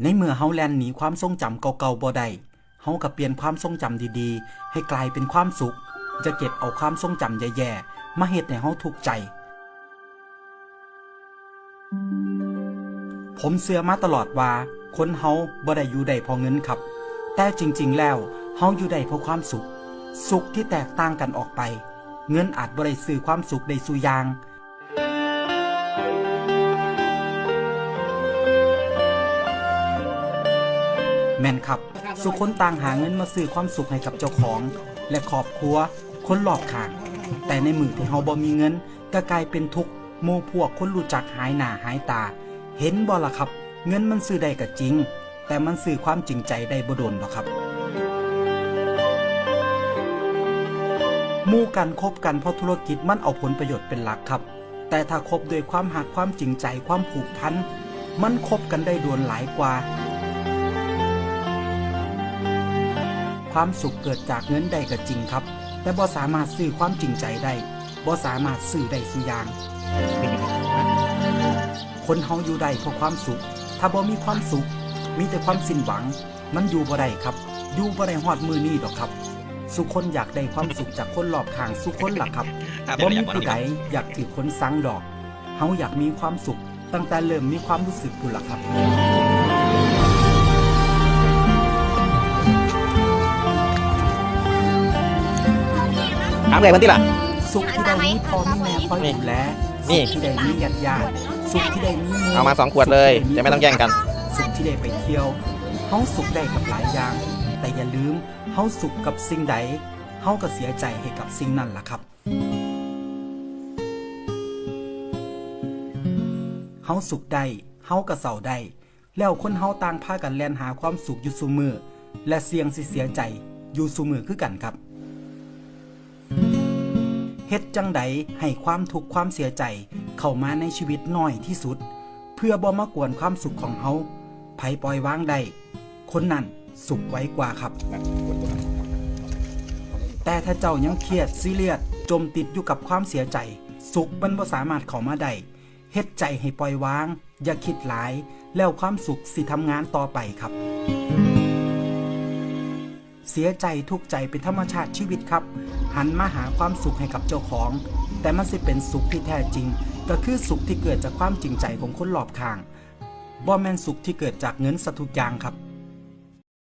ในเมื่อเฮาแลนหนีความทรงจำเก่าๆบ่ได้เฮาก็เปลี่ยนความทรงจำดีๆ ให้กลายเป็นความสุข จะเก็บเอาความทรงจำแย่ๆ มาเฮ็ดให้เฮาทุกข์ใจ ผมเชื่อมาตลอดว่า คนเฮาบ่ได้อยู่ได้เพราะเงินครับ แต่จริงๆแล้วเฮาอยู่ได้เพราะความสุข สุขที่แตกต่างกันออกไป เงินอาจบ่ได้ซื้อความสุขได้สุอยาง แม่นครับ สุขคนต่างหาเงินมาซื้อความสุขให้กับเจ้าของ และครอบครัวคนรอบข้าง แต่ในมือที่เฮาบ่มีเงินก็กลายเป็นทุกข์หมู่พวกคนรู้จักหายหน้าหายตา เห็นบ่ล่ะครับ เงินมันซื้อได้ก็จริง แต่มันซื้อความจริงใจได้บ่โดนหรอกครับมู่กันคบกันเพราะธุรกิจมันเอาผลประโยชน์เป็นหลักครับ แต่ถ้าคบด้วยความหักความจริงใจความผูกพันมันคบกันได้ดวนหลายกว่า ความสุขเกิดจากเงินได้ก็จริงครับ แต่บ่สามารถซื้อความจริงใจได้บ่สามารถซื้อได้สุอย่าง คนเฮาอยู่ได้เพราะความสุข ถ้าบ่มีความสุข มีแต่ความสิ้นหวัง มันอยู่บ่ได้ครับ อยู่บ่ได้ฮอดมือนี้ดอกครับ สุคนอยากได้ความสุขจากคนรอบข้างสุคนล่ะครับบ่มีผู้ใดอยากถือคนสังดอกเฮาอยากมีความสุข ตั้งแต่เริ่มมีความรู้สึกพุ่นล่ะครับ ถามเลยมันที่ล่ะ สุขที่ได้มีพ่อมีแม่คอยดูแลนี่ สุขที่ได้มีญาติญาติสุขที่ได้มีหเอามาสองขวดเลยจะไม่ต้องแย่งกัน สุขที่ได้ไปเที่ยวเฮาสุขได้กับหลายอย่าง แต่อย่าลืมเฮาสุขกับสิ่งใดเฮาก็เสียใจให้กับสิ่งนั้นล่ะครับเฮาสุขได้เฮาก็เศร้าได้แล้วคนเฮาต่างพากันแล่นหาความสุขอยู่ซุมือและเสี่ยงสิเสียใจอยู่ซุมือคือกันครับ เฮ็ดจังใดให้ความทุกข์ความเสียใจ เข้ามาในชีวิตน้อยที่สุด เพื่อบ่มากวนความสุขของเฮาไผปล่อยวางได้คนนั้นสุขไว้กว่าครับ แต่ถ้าเจ้ายังเครียดซีเรียสจมติดอยู่กับความเสียใจ สุขมันบ่สามารถเข้ามาได้เฮ็ดใจให้ปล่อยวาง อย่าคิดหลาย แล้วความสุขสิทำงานต่อไปครับ เสียใจทุกใจเป็นธรรมชาติชีวิตครับ หันมาหาความสุขให้กับเจ้าของ แต่มันสิเป็นสุขที่แท้จริง ก็คือสุขที่เกิดจากความจริงใจของคนรอบข้างบ่แม่นสุขที่เกิดจากเงินสัทุกอย่างครับ